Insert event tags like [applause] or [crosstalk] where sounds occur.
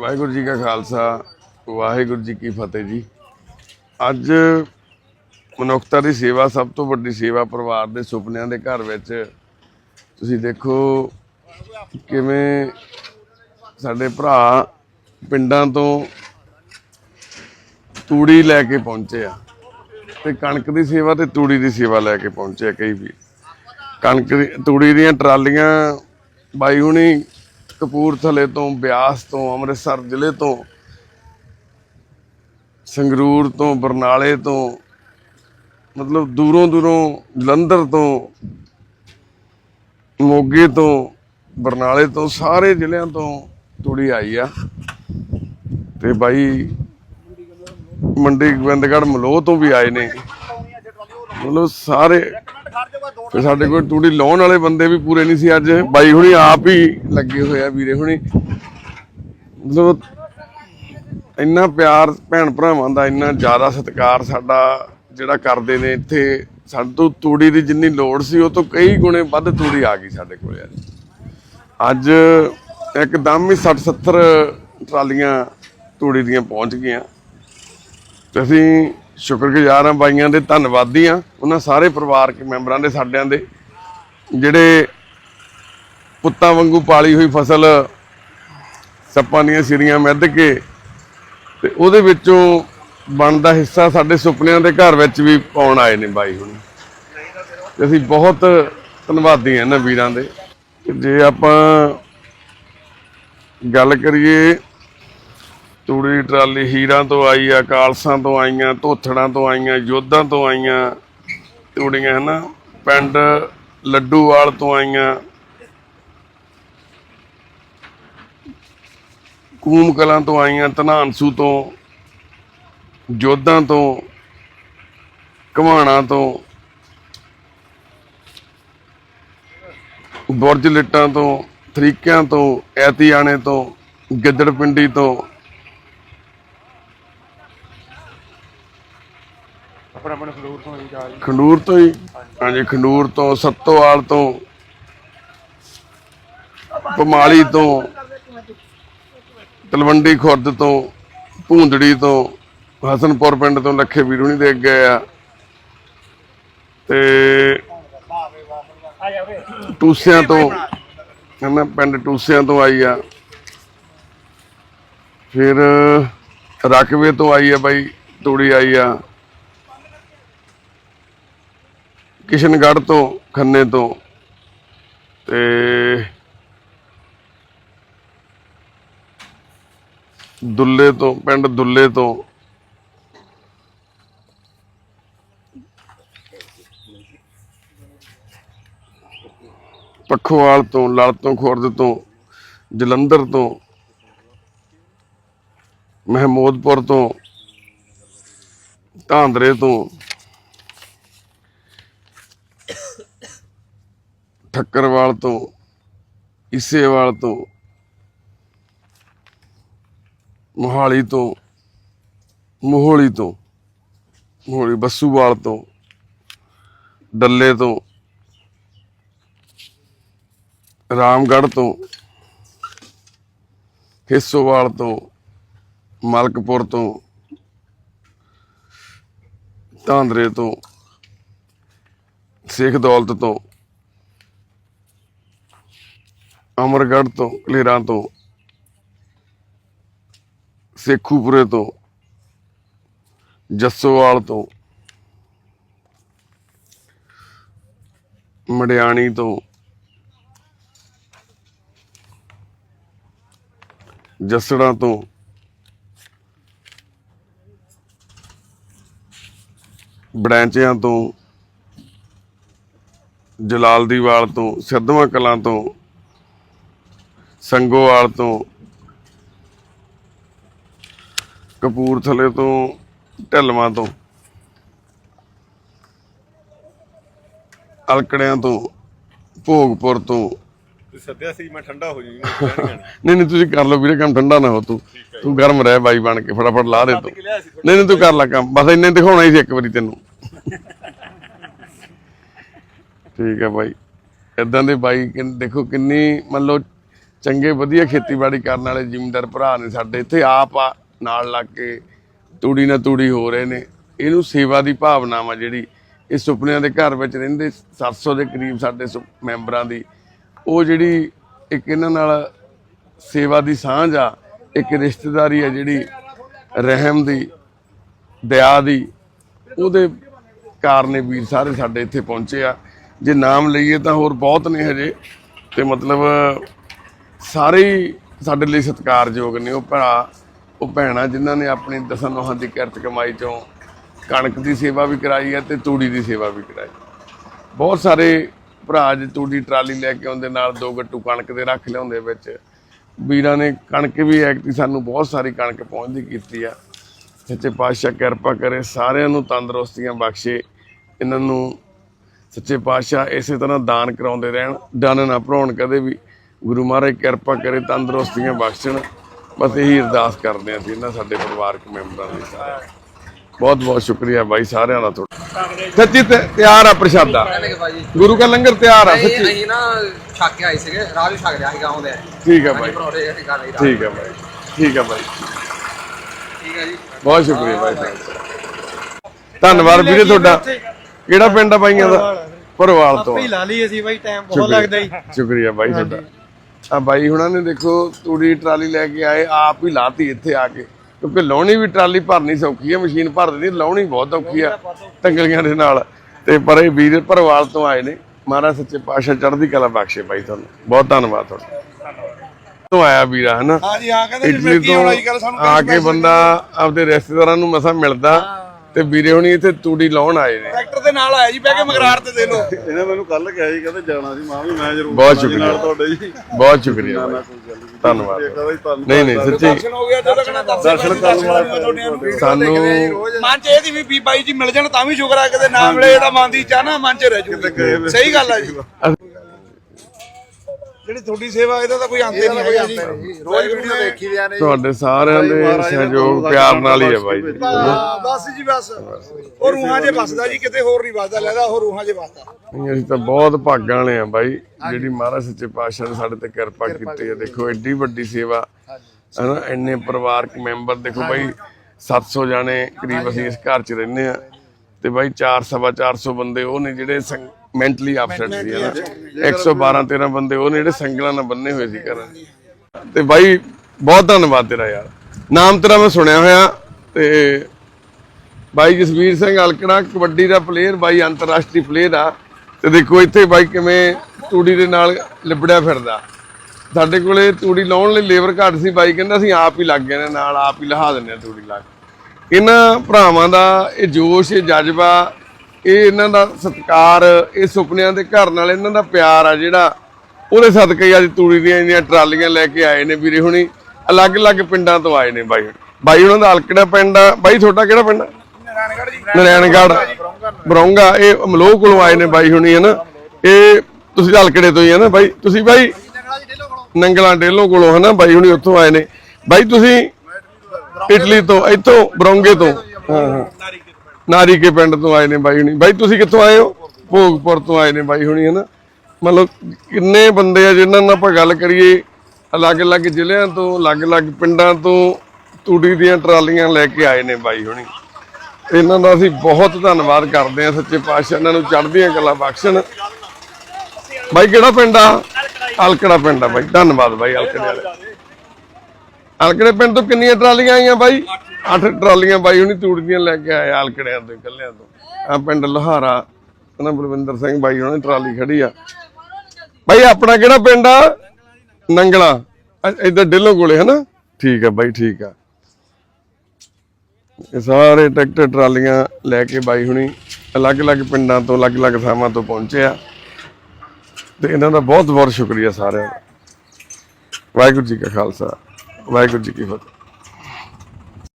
ਵਾਹਿਗੁਰੂ ਜੀ ਕਾ ਖਾਲਸਾ, ਵਾਹਿਗੁਰੂ ਜੀ ਕੀ ਫਤਿਹ ਜੀ। ਅੱਜ ਮਨੁੱਖਤਾ ਦੀ ਸੇਵਾ, ਸਭ ਤੋਂ ਵੱਡੀ ਸੇਵਾ ਪਰਿਵਾਰ ਦੇ ਸੁਪਨਿਆਂ ਦੇ ਘਰ ਵਿੱਚ ਤੁਸੀਂ ਦੇਖੋ ਕਿਵੇਂ ਸਾਡੇ ਭਰਾ ਪਿੰਡਾਂ ਤੋਂ ਤੂੜੀ ਲੈ ਕੇ ਪਹੁੰਚੇ ਆ ਤੇ ਕਣਕ ਦੀ ਸੇਵਾ ਤੇ ਤੂੜੀ ਦੀ ਸੇਵਾ ਲੈ ਕੇ ਪਹੁੰਚੇ ਆ ਕਈ ਵੀ। ਕਣਕ ਦੀ, ਤੂੜੀ ਦੀਆਂ ਟਰਾਲੀਆਂ ਬਾਈ ਹੁਣੀ ਕਪੂਰਥਲੇ ਤੋਂ, ਬਿਆਸ ਤੋਂ, ਅੰਮ੍ਰਿਤਸਰ ਜ਼ਿਲ੍ਹੇ ਤੋਂ, ਸੰਗਰੂਰ ਤੋਂ, ਬਰਨਾਲੇ ਤੋਂ, ਮਤਲਬ ਦੂਰੋਂ ਦੂਰੋਂ ਜਲੰਧਰ ਤੋਂ, ਮੋਗੇ ਤੋਂ, ਬਰਨਾਲੇ ਤੋਂ, ਸਾਰੇ ਜ਼ਿਲ੍ਹਿਆਂ ਤੋਂ ਤੂੜੀ ਆਈ ਆ। ਤੇ ਬਾਈ ਮੰਡੀ ਗੋਬਿੰਦਗੜ੍ਹ ਮਲੋਹ ਤੋਂ ਵੀ ਆਏ ਨੇ। ਮਤਲਬ ਸਾਰੇ ਤੇ ਸਾਡੇ ਕੋਲ ਤੂੜੀ ਲਾਉਣ ਵਾਲੇ ਬੰਦੇ ਵੀ ਪੂਰੇ ਨਹੀਂ ਸੀ ਅੱਜ। ਬਾਈ ਹੁਣੀ ਆਪ ਹੀ ਲੱਗੇ ਹੋਏ ਆ ਵੀਰੇ ਹੁਣੀ। ਮਤਲਬ ਇੰਨਾ ਪਿਆਰ ਭੈਣ ਭਰਾਵਾਂ ਦਾ, ਇੰਨਾ ਜ਼ਿਆਦਾ ਸਤਿਕਾਰ ਸਾਡਾ ਜਿਹੜਾ ਕਰਦੇ ਨੇ ਇੱਥੇ, ਸਾਡੇ ਤੋਂ ਤੂੜੀ ਦੀ ਜਿੰਨੀ ਲੋੜ ਸੀ, ਉਹ ਤੋਂ ਕਈ ਗੁਣੇ ਵੱਧ ਤੂੜੀ ਆ ਗਈ ਸਾਡੇ ਕੋਲ ਯਾਰ। ਅੱਜ ਇੱਕਦਮ ਹੀ 60 70 ਟਰਾਲੀਆਂ ਤੂੜੀ ਦੀਆਂ ਪਹੁੰਚ ਗਈਆਂ। ਤੇ ਅਸੀਂ ਸ਼ੁਕਰਗੁਜ਼ਾਰ ਹਾਂ ਬਾਈਆਂ ਦੇ ਧੰਨਵਾਦੀ ਹਾਂ। ਉਹਨਾਂ ਸਾਰੇ ਪਰਿਵਾਰਕ ਮੈਂਬਰਾਂ ਦੇ, ਸਾਡਿਆਂ ਦੇ। ਜਿਹੜੇ ਪੁੱਤਾਂ ਵਾਂਗੂ ਪਾਲੀ ਹੋਈ ਫਸਲ ਸੱਪਾਂ ਦੀਆਂ ਸਿਰੀਆਂ ਮਿੱਧ ਕੇ ਤੇ ਉਹਦੇ ਵਿੱਚੋਂ ਬਣਦਾ ਹਿੱਸਾ ਸਾਡੇ ਸੁਪਨਿਆਂ ਦੇ ਘਰ ਵਿੱਚ ਵੀ ਪਾਉਣ ਆਏ ਨੇ ਬਾਈ ਹੁਣ। ਤੇ ਅਸੀਂ ਬਹੁਤ ਧੰਨਵਾਦੀ ਹਾਂ ਇਹਨਾਂ ਵੀਰਾਂ ਦੇ। ਜੇ ਆਪਾਂ ਗੱਲ ਕਰੀਏ ਤੂੜੀ ਟਰਾਲੀ ਹੀਰਾਂ ਤੋਂ ਆਈ ਆ ਕਾਲਸਾਂ ਤੋਂ ਆਈਆਂ, ਧੋਥੜਾਂ ਤੋਂ ਆਈਆਂ, ਯੋਧਾਂ ਤੋਂ ਆਈਆਂ ਤੂੜੀਆਂ, ਹਨਾ? ਪਿੰਡ ਲੱਡੂਵਾਲ ਤੋਂ ਆਈਆਂ। ਕੂਮ ਕਲਾਂ ਤੋਂ ਆਈਆਂ ਧਨਾਨਸੂ ਤੋਂ ਜੋਧਾਂ ਤੋਂ ਘਮਾਣਾ ਤੋਂ, ਬੁਰਜ ਲਿੱਟਾਂ ਤੋਂ, ਤਰੀਕਿਆਂ ਤੋਂ, ਐਤੀਆਣੇ ਤੋਂ ਗਿੱਦੜ ਪਿੰਡੀ ਤੋਂ ਆਪਣਾ ਆਪਣਾ ਫਲੋਰ ਤੋਂ ਹੀ ਜਾ ਰਹੀ ਖੰਡੂਰ ਤੋਂ ਹੀ? ਹਾਂਜੀ। ਖੰਡੂਰ ਤੋਂ ਸੱਤੋਵਾਲ ਤੋਂ ਪਮਾਲੀ ਤੋਂ ਤਲਵੰਡੀ ਖੁਰਦ ਤੋਂ ਭੂੰਦੜੀ ਤੋਂ ਹਸਨਪੁਰ ਪਿੰਡ ਤੋਂ ਲੱਖੇ ਵੀਰੂਣੀ ਦੇ ਗਏ ਆ। ਤੇ ਟੂਸਿਆਂ ਤੋਂ ਹਨਾ ਪਿੰਡ ਟੂਸਿਆਂ ਤੋਂ ਆਈ ਆ। ਫਿਰ ਰਕਵੇ ਤੋਂ ਆਈ ਆ ਬਾਈ ਤੂੜੀ ਆਈ ਆ। ਕਿਸ਼ਨਗੜ੍ਹ ਤੋਂ, ਖੰਨੇ ਤੋਂ ਤੇ ਦੁੱਲੇ ਤੋਂ, ਪਿੰਡ ਦੁੱਲੇ ਤੋਂ। ਪੱਖੋਵਾਲ ਤੋਂ ਲੜ ਖੁਰਦ ਤੋਂ, ਜਲੰਧਰ ਤੋਂ, ਮਹਿਮੂਦਪੁਰ ਤੋਂ, ਧਾਂਦਰੇ ਤੋਂ। ਠੱਕਰਵਾਲ ਤੋਂ, ਇਸੇਵਾਲ ਤੋਂ, ਮੋਹਾਲੀ ਤੋਂ, ਮੋਹਲੀ ਤੋਂ, ਮੋਹਲੀ ਬੱਸੂਵਾਲ ਤੋਂ, ਡੱਲੇ ਤੋਂ, ਰਾਮਗੜ੍ਹ ਤੋਂ ਹਿੱਸੋਵਾਲ ਤੋਂ, ਮਲਕਪੁਰ ਤੋਂ, ਧਾਂਦਰੇ ਤੋਂ ਸਿੱਖ ਦੌਲਤ ਤੋਂ ਅਮਰਗੜ੍ਹ ਤੋਂ, ਕਲੇਰਾਂ ਤੋਂ, ਸੇਖੂਪੁਰੇ ਤੋਂ, ਜੱਸੋਵਾਲ ਤੋਂ, ਮੜਿਆਣੀ ਤੋਂ, ਜਸੜਾ ਤੋਂ, ਬੜੈਂਚਿਆਂ ਤੋਂ, ਜਲਾਲਦੀਵਾਲ ਤੋਂ, ਸਿੱਧਵਾਂ ਕਲਾਂ ਤੋਂ ਸੰਗੋਵਾਲ ਤੋਂ ਕਪੂਰਥਲੇ ਤੋਂ ਢਲਵਾਂ ਤੋਂ ਅਲਕੜਿਆਂ ਤੋਂ ਭੋਗਪੁਰ ਤੋਂ। ਸੱਦਿਆ ਸੀ ਮੈਂ ਠੰਡਾ ਹੋ ਜਾਊਂਗਾ ਨਹੀਂ ਨਹੀਂ ਤੁਸੀਂ ਕਰ ਲਓ ਵੀਰੇ ਕੰਮ ਠੰਡਾ ਨਾ ਹੋ ਤੂੰ। ਤੂੰ ਗਰਮ ਰਹਿ ਬਾਈ ਬਣ ਕੇ ਫਟਾਫਟ ਲਾ ਦੇ ਤੂੰ। ਨਹੀਂ ਨਹੀਂ ਤੂੰ ਕਰ ਲੈ ਕੰਮ ਬਸ ਇੰਨੇ ਦਿਖਾਉਣਾ ਹੀ ਸੀ ਇੱਕ ਵਾਰੀ ਤੈਨੂੰ। [laughs] ਠੀਕ ਹੈ ਬਾਈ। ਇਦਾਂ ਦੇ ਬਾਈ ਦੇਖੋ ਕਿੰਨੀ ਮੰਨ ਲਓ ਚੰਗੇ, ਵਧੀਆ ਖੇਤੀਬਾੜੀ ਕਰਨ ਵਾਲੇ ਜ਼ਿਮੀਂਦਾਰ ਭਰਾ ਨੇ ਸਾਡੇ। ਇੱਥੇ ਆਪ ਆ, ਨਾਲ ਲੱਗ ਕੇ ਤੂੜੀ ਨਾਲ ਤੂੜੀ ਹੋ ਰਹੇ ਨੇ। ਇਹਨੂੰ ਸੇਵਾ ਦੀ ਭਾਵਨਾ ਵਾ ਜਿਹੜੀ, ਇਹ ਸੁਪਨਿਆਂ ਦੇ ਘਰ ਵਿੱਚ ਰਹਿੰਦੇ 700 ਦੇ ਕਰੀਬ ਸਾਡੇ ਸੁ- ਮੈਂਬਰਾਂ ਦੀ। ਉਹ ਜਿਹੜੀ ਇੱਕ ਇਹਨਾਂ ਨਾਲ ਸੇਵਾ ਦੀ ਸਾਂਝ ਆ, ਇੱਕ ਰਿਸ਼ਤੇਦਾਰੀ ਆ ਜਿਹੜੀ ਰਹਿਮ ਦੀ, ਦਇਆ ਦੀ, ਉਹਦੇ ਕਾਰਨ ਇਹ ਵੀਰ ਸਾਰੇ ਸਾਡੇ ਇੱਥੇ ਪਹੁੰਚੇ ਆ। ਜੇ ਨਾਮ ਲਈਏ ਤਾਂ ਹੋਰ ਬਹੁਤ ਨੇ ਹਜੇ, ਤੇ ਮਤਲਬ ਸਾਰੇ ਹੀ ਸਾਡੇ ਲਈ ਸਤਿਕਾਰਯੋਗ ਨੇ ਉਹ ਭਰਾ, ਉਹ ਭੈਣਾਂ ਜਿਨ੍ਹਾਂ ਨੇ ਆਪਣੀ ਦਸਾਂ ਨੋਹਾਂ ਦੀ ਕਿਰਤ ਕਮਾਈ ਚੋਂ ਕਣਕ ਦੀ ਸੇਵਾ ਵੀ ਕਰਾਈ ਹੈ ਤੇ ਤੂੜੀ ਦੀ ਸੇਵਾ ਵੀ ਕਰਾਈ। ਬਹੁਤ ਸਾਰੇ ਭਰਾ ਜੇ ਤੂੜੀ ਟਰਾਲੀ ਲੈ ਕੇ ਆਉਂਦੇ, ਨਾਲ ਦੋ ਗੱਟੂ ਕਣਕ ਦੇ ਰੱਖ ਲਿਆਉਂਦੇ ਵਿੱਚ। ਵੀਰਾਂ ਨੇ ਕਣਕ ਵੀ ਐਕਟੀ ਸਾਨੂੰ ਬਹੁਤ ਸਾਰੀ ਕਣਕ ਪਹੁੰਚਦੀ ਕੀਤੀ ਆ। ਸੱਚੇ ਪਾਤਸ਼ਾਹ ਕਿਰਪਾ ਕਰੇ, ਸਾਰਿਆਂ ਨੂੰ ਤੰਦਰੁਸਤੀਆਂ ਬਖਸ਼ੇ। ਇਹਨਾਂ ਨੂੰ ਸੱਚੇ ਪਾਤਸ਼ਾਹ ਇਸੇ ਤਰ੍ਹਾਂ ਦਾਨ ਕਰਾਉਂਦੇ ਰਹਿਣ, ਡਨ ਨਾ ਭਰਾਉਣ ਕਦੇ ਵੀ। ਗੁਰੂ ਮਹਾਰਾਜ ਕਿਰਪਾ ਕਰੇ ਤੰਦਰੁਸਤੀਆਂ ਬਖਸ਼ਣ। ਬਸ ਇਹੀ ਅਰਦਾਸ ਕਰਦੇ ਹਾਂ ਅਸੀਂ ਇਹਨਾਂ ਸਾਡੇ ਪਰਿਵਾਰਕ ਮੈਂਬਰਾਂ ਦੀ ਦੀ। ਬਹੁਤ ਬਹੁਤ ਸ਼ੁਕਰੀਆ ਬਾਈ ਸਾਰਿਆਂ ਦਾ ਤੁਹਾਡਾ। ਸੱਚੀ ਤਿਆਰ ਆ ਪ੍ਰਸ਼ਾਦਾ। ਗੁਰੂ ਕਾ ਲੰਗਰ ਤਿਆਰ ਆ ਸੱਚੀ। ਅਸੀਂ ਨਾ ਛੱਕ ਕੇ ਆਏ ਸੀਗੇ ਰਾਹ ਵੀ ਛੱਕ ਲਿਆ ਸੀ ਗਾਉਂ ਦੇ। ਠੀਕ ਆ ਬਾਈ। ਠੀਕ ਆ ਬਾਈ। ਠੀਕ ਆ ਬਾਈ। ਠੀਕ ਹੈ ਜੀ। ਬਹੁਤ ਸ਼ੁਕਰੀਆ ਬਾਈ ਸਾਹਿਬ ਧੰਨਵਾਦ ਵੀਰੇ ਤੁਹਾਡਾ। ਕਿਹੜਾ ਪਿੰਡ ਆ ਬਾਈਆਂ ਦਾ? ਪਰਵਾਲ ਤੋਂ ਆਪੇ ਹੀ ਲਾ ਲਈ ਅਸੀਂ ਬਾਈ ਟਾਈਮ ਬਹੁਤ ਲੱਗਦਾ ਜੀ। ਸ਼ੁਕਰੀਆ ਬਾਈ ਤੁਹਾਡਾ। ਆ ਬਾਈ ਹੁਣਾਂ ਨੇ ਦੇਖੋ ਤੂੜੀ ਟਰਾਲੀ ਲੈ ਕੇ ਆਏ ਆਪ ਹੀ ਲਾਤੀ ਇੱਥੇ ਆ ਕੇ। ਕਿਉਂਕਿ ਲਾਉਣੀ ਵੀ ਟਰਾਲੀ ਭਰਨੀ ਸੌਖੀ ਹੈ ਮਸ਼ੀਨ ਭਰ ਦਿੰਦੀ ਲਾਉਣੀ ਬਹੁਤ ਔਖੀ ਆ ਟੰਗਲੀਆਂ ਦੇ ਨਾਲ। ਤੇ ਪਰ ਇਹ ਵੀਰ ਪਰਵਾਲ ਤੋਂ ਆਏ ਨੇ। ਮਹਾਰਾਜ ਸੱਚੇ ਪਾਤਸ਼ਾਹ ਚੜ੍ਹਦੀ ਕਲਾ ਬਖਸ਼ੇ ਬਾਈ ਤੁਹਾਨੂੰ। ਬਹੁਤ ਧੰਨਵਾਦ ਤੁਹਾਡਾ। ਤੋਂ ਆਇਆ ਵੀਰਾ ਹਨਾ? ਹਾਂਜੀ ਹਾਂ ਕਹਿੰਦੇ ਇਟਲੀ ਤੋਂ ਆ ਕੇ ਬੰਦਾ ਆਪਦੇ ਰਿਸ਼ਤੇਦਾਰਾਂ ਨੂੰ ਮਸਾ ਮਿਲਦਾ। ਤੇ ਵੀਰੇ ਹੁਣੀ ਇੱਥੇ ਤੂੜੀ ਲਾਉਣ ਆਏ ਨੇ। ਟਰੈਕਟਰ ਦੇ ਨਾਲ ਆਇਆ ਜੀ ਬਹਿ ਕੇ ਮਗਰਾੜ ਤੇ ਦੇ ਲੋ ਇਹਨਾਂ ਮੈਨੂੰ ਕੱਲ ਕਿਹਾ ਸੀ ਕਹਿੰਦੇ ਜਾਣਾ ਸੀ ਮਾਂ ਵੀ ਮੈਂ ਜ਼ਰੂਰ ਬਹੁਤ ਜਾਣਾ ਜੀ ਸ਼ੁਕਰੀਆ। ਨਾਲ ਤੁਹਾਡੇ ਜੀ। ਬਹੁਤ ਸ਼ੁਕਰੀਆ ਬਾਈ। ਧੰਨਵਾਦ। ਕਹਦਾ ਜੀ ਤੁਹਾਨੂੰ ਨਹੀਂ ਨਹੀਂ ਸੱਚੀ। ਦਰਸ਼ਨ ਹੋ ਗਿਆ ਜਦੋਂ ਕਹਿੰਦਾ ਦਰਸ਼ਨ ਕਰਨ ਵਾਲਾ ਤੁਹਾਡੀਆਂ ਸਾਨੂੰ ਮਨ ਚ ਇਹਦੀ ਵੀ ਵੀ ਬਾਈ ਜੀ ਮਿਲ ਜਾਣ ਤਾਂ ਵੀ ਸ਼ੁਕਰ ਆ ਕਿਤੇ ਨਾ ਮਿਲੇ ਇਹਦਾ ਮਨ ਦੀ ਚਾਹ ਨਾ ਮਨ ਚ ਰਹਿ ਜੂ। ਸਹੀ ਗੱਲ ਆ ਜੀ। ਜਿਹੜੀ ਤੁਹਾਡੀ ਸੇਵਾ ਇਹਦਾ ਤਾਂ ਕੋਈ ਅੰਤ ਹੀ ਨਹੀਂ ਹੈਗਾ। ਜੀ ਰੋਜ਼ ਵੀਡੀਓ ਦੇਖੀ ਦੀਆਂ ਨੇ ਤੁਹਾਡੇ ਸਾਰਿਆਂ ਦੇ ਸਹਿਯੋਗ ਪਿਆਰ ਨਾਲ ਹੀ ਹੈ ਬਾਈ ਜੀ। ਬਸ ਜੀ ਬਸ। ਉਹ ਰੂਹਾਂ 'ਚ ਵਸਦਾ ਜੀ ਕਿਤੇ ਹੋਰ ਨਹੀਂ ਵਸਦਾ ਲੈਦਾ ਉਹ ਰੂਹਾਂ 'ਚ ਵਸਦਾ। ਨਹੀਂ, ਅਸੀਂ ਤਾਂ ਬਹੁਤ ਭਾਗਾਂ ਵਾਲੇ ਆ ਬਾਈ ਜਿਹੜੀ ਮਹਾਰਾਜ ਸੱਚੇ ਪਾਤਸ਼ਾਹ ਨੇ ਸਾਡੇ ਤੇ ਕਿਰਪਾ ਕੀਤੀ ਹੈ। ਦੇਖੋ ਐਡੀ ਵੱਡੀ ਸੇਵਾ। ਹਨਾ ਇੰਨੇ ਪਰਿਵਾਰਕ ਮੈਂਬਰ ਦੇਖੋ ਬਾਈ 700 ਜਾਣੇ ਕਰੀਬ ਅਸੀਂ ਇਸ ਘਰ 'ਚ ਰਹਿੰਦੇ ਆ ਤੇ ਬਾਈ 4 ਸਵਾ 400 ਬੰਦੇ ਉਹ ਨੇ ਜਿਹੜੇ ਮੈਂਟਲੀ ਅਪਸੈਟ ਸੀ ਹਨਾ 112 13 ਬੰਦੇ ਉਹ ਨੇ ਜਿਹੜੇ ਸੰਗਲਾਂ ਨਾਲ ਬੰਨੇ ਹੋਏ ਸੀ ਘਰਾਂ। ਤੇ ਬਾਈ ਬਹੁਤ ਧੰਨਵਾਦ ਤੇਰਾ ਯਾਰ। ਨਾਮ ਤੇਰਾ ਮੈਂ ਸੁਣਿਆ ਹੋਇਆ ਤੇ ਬਾਈ ਜਸਵੀਰ ਸਿੰਘ ਅਲਕੜਾ ਕਬੱਡੀ ਦਾ ਪਲੇਅਰ ਬਾਈ ਅੰਤਰਰਾਸ਼ਟਰੀ ਪਲੇਅਰ ਆ। ਤੇ ਦੇਖੋ ਇੱਥੇ ਬਾਈ ਕਿਵੇਂ ਤੂੜੀ ਦੇ ਨਾਲ ਲਿਬੜਿਆ ਫਿਰਦਾ। ਸਾਡੇ ਕੋਲੇ ਤੂੜੀ ਲਾਉਣ ਲਈ ਲੇਬਰ ਘੱਟ ਸੀ ਬਾਈ ਕਹਿੰਦਾ ਅਸੀਂ ਆਪ ਹੀ ਲੱਗ ਗਏ ਨੇ ਨਾਲ ਆਪ ਹੀ ਲਹਾ ਦਿੰਦੇ ਆ ਤੂੜੀ ਲਾ ਕੇ। ਇਹਨਾਂ ਭਰਾਵਾਂ ਦਾ ਇਹ ਜੋਸ਼ ਇਹ ਜਜ਼ਬਾ ਇਹ ਇਹਨਾਂ ਦਾ ਸਤਿਕਾਰ, ਇਹ ਸੁਪਨਿਆਂ ਦੇ ਘਰ ਨਾਲ ਇਹਨਾਂ ਦਾ ਪਿਆਰ ਆ ਜਿਹੜਾ ਉਹਦੇ ਸਦਕੇ ਅੱਜ ਤੂੜੀ ਦੀਆਂ ਇੰਨੀਆਂ ਟਰਾਲੀਆਂ ਲੈ ਕੇ ਆਏ ਨੇ ਵੀਰੇ ਹੁਣੀ। ਅਲੱਗ-ਅਲੱਗ ਪਿੰਡਾਂ ਤੋਂ ਆਏ ਨੇ ਬਾਈ। ਬਾਈ, ਉਹਨਾਂ ਦਾ ਅਲਕੜਾ ਪਿੰਡ ਆ। ਬਾਈ, ਤੁਹਾਡਾ ਕਿਹੜਾ ਪਿੰਡ ਆ? ਨਰੈਣਗੜ੍ਹ ਬਰੌਂਗਾ। ਇਹ ਮਲੋਹ ਕੋਲੋਂ ਆਏ ਨੇ ਬਾਈ ਹੁਣੀ, ਹਨਾ? ਇਹ ਤੁਸੀਂ ਹਲਕੜੇ ਤੋਂ ਹੀ ਹਨਾ ਬਾਈ? ਤੁਸੀਂ ਬਾਈ ਨੰਗਲਾਂ ਡੇਲੋਂ ਕੋਲੋਂ, ਹਨਾ? ਬਾਈ ਹੁਣੀ ਉੱਥੋਂ ਆਏ ਨੇ। ਬਾਈ, ਤੁਸੀਂ ਇਟਲੀ ਤੋਂ, ਇੱਥੋਂ ਬਰੌਂਗੇ ਤੋਂ। ਹਾਂ ਹਾਂ। ਨਾਰੀ ਕੇ ਪਿੰਡ ਤੋਂ ਆਏ ਨੇ ਬਾਈ ਹੁਣੀ। ਬਾਈ ਤੁਸੀਂ ਕਿੱਥੋਂ ਆਏ ਹੋ? ਭੋਗਪੁਰ ਤੋਂ ਆਏ ਨੇ ਬਾਈ ਹੁਣੀ, ਹਨਾ? ਮਤਲਬ ਕਿੰਨੇ ਬੰਦੇ ਆ ਜਿਨ੍ਹਾਂ ਨਾਲ ਆਪਾਂ ਗੱਲ ਕਰੀਏ ਅਲੱਗ-ਅਲੱਗ ਜ਼ਿਲ੍ਹਿਆਂ ਤੋਂ, ਅਲੱਗ-ਅਲੱਗ ਪਿੰਡਾਂ ਤੋਂ, ਤੂੜੀ ਦੀਆਂ ਟਰਾਲੀਆਂ ਲੈ ਕੇ ਆਏ ਨੇ ਬਾਈ ਹੁਣੀ। ਇਹਨਾਂ ਦਾ ਅਸੀਂ ਬਹੁਤ ਧੰਨਵਾਦ ਕਰਦੇ ਹਾਂ ਸੱਚੇ ਪਾਤਸ਼ਾਹ, ਇਹਨਾਂ ਨੂੰ ਚੜ੍ਹਦੀਆਂ ਕਲਾ ਬਖਸ਼ਣ। ਬਾਈ ਕਿਹੜਾ ਪਿੰਡ ਆ? ਅਲਕੜਾ ਪਿੰਡ ਆ ਬਾਈ। ਧੰਨਵਾਦ ਬਾਈ ਅਲਕੜੇ ਵਾਲੇ। ਅਲਕੜੇ ਪਿੰਡ ਤੋਂ ਕਿੰਨੀਆਂ ਟਰਾਲੀਆਂ ਆਈਆਂ ਬਾਈ? ਅੱਠ ਟਰਾਲੀਆਂ ਬਾਈ ਹੁਣੀ ਤੂੜਦੀਆਂ ਲੈ ਕੇ ਆਏ ਆਲਕੜਿਆਂ ਤੋਂ, ਇਕੱਲਿਆਂ ਤੋਂ। ਆ ਪਿੰਡ ਲੋਹਾਰਾ ਉਹਨਾਂ ਬਲਵਿੰਦਰ ਸਿੰਘ ਬਾਈ ਉਹਨਾਂ ਦੀ ਟਰਾਲੀ ਖੜੀ ਆ। ਬਾਈ, ਆਪਣਾ ਕਿਹੜਾ ਪਿੰਡ ਆ? ਨੰਗਲਾ। ਅ- ਇੱਧਰ ਡੇਲੋਂ ਕੋਲੇ, ਹਨਾ? ਠੀਕ ਆ ਬਾਈ, ਠੀਕ ਆ। ਇਹ ਸਾਰੇ ਟਰੈਕਟਰ ਟਰਾਲੀਆਂ ਲੈ ਕੇ ਬਾਈ ਹੁਣੀ ਅਲੱਗ-ਅਲੱਗ ਪਿੰਡਾਂ ਤੋਂ, ਅਲੱਗ-ਅਲੱਗ ਥਾਵਾਂ ਤੋਂ ਪਹੁੰਚੇ ਆ। ਤੇ ਇਹਨਾਂ ਦਾ ਬਹੁਤ ਬਹੁਤ ਸ਼ੁਕਰੀਆ ਸਾਰਿਆਂ ਦਾ। ਵਾਹਿਗੁਰੂ ਜੀ ਕਾ ਖਾਲਸਾ, ਵਾਹਿਗੁਰੂ ਜੀ ਕੀ ਫਤਿਹ।